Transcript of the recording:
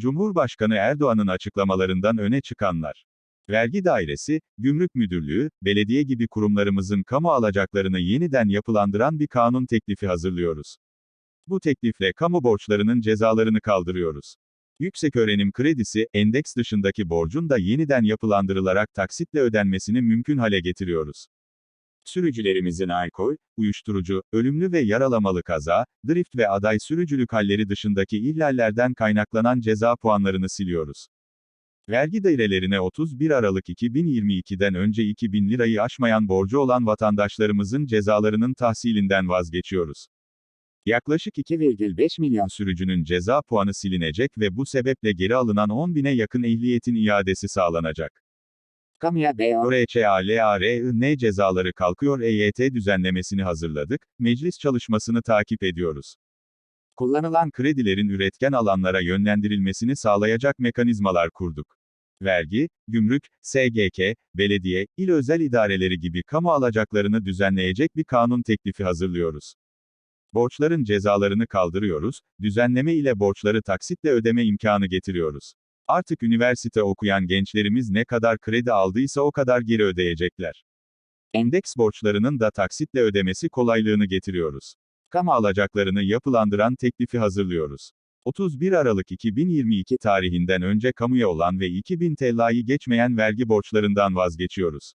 Cumhurbaşkanı Erdoğan'ın açıklamalarından öne çıkanlar. Vergi Dairesi, Gümrük Müdürlüğü, belediye gibi kurumlarımızın kamu alacaklarını yeniden yapılandıran bir kanun teklifi hazırlıyoruz. Bu teklifle kamu borçlarının cezalarını kaldırıyoruz. Yükseköğrenim kredisi, endeks dışındaki borcun da yeniden yapılandırılarak taksitle ödenmesini mümkün hale getiriyoruz. Sürücülerimizin alkol, uyuşturucu, ölümlü ve yaralamalı kaza, drift ve aday sürücülük halleri dışındaki ihlallerden kaynaklanan ceza puanlarını siliyoruz. Vergi dairelerine 31 Aralık 2022'den önce 2000 lirayı aşmayan borcu olan vatandaşlarımızın cezalarının tahsilinden vazgeçiyoruz. Yaklaşık 2,5 milyon sürücünün ceza puanı silinecek ve bu sebeple geri alınan 10 bine yakın ehliyetin iadesi sağlanacak. Kamuya BORÇALARIN cezaları kalkıyor EYT düzenlemesini hazırladık, meclis çalışmasını takip ediyoruz. Kullanılan kredilerin üretken alanlara yönlendirilmesini sağlayacak mekanizmalar kurduk. Vergi, gümrük, SGK, belediye, il özel idareleri gibi kamu alacaklarını düzenleyecek bir kanun teklifi hazırlıyoruz. Borçların cezalarını kaldırıyoruz, düzenleme ile borçları taksitle ödeme imkanı getiriyoruz. Artık üniversite okuyan gençlerimiz ne kadar kredi aldıysa o kadar geri ödeyecekler. Endeks borçlarının da taksitle ödemesi kolaylığını getiriyoruz. Kamu alacaklarını yapılandıran teklifi hazırlıyoruz. 31 Aralık 2022 tarihinden önce kamuya olan ve 2000 TL'yi geçmeyen vergi borçlarından vazgeçiyoruz.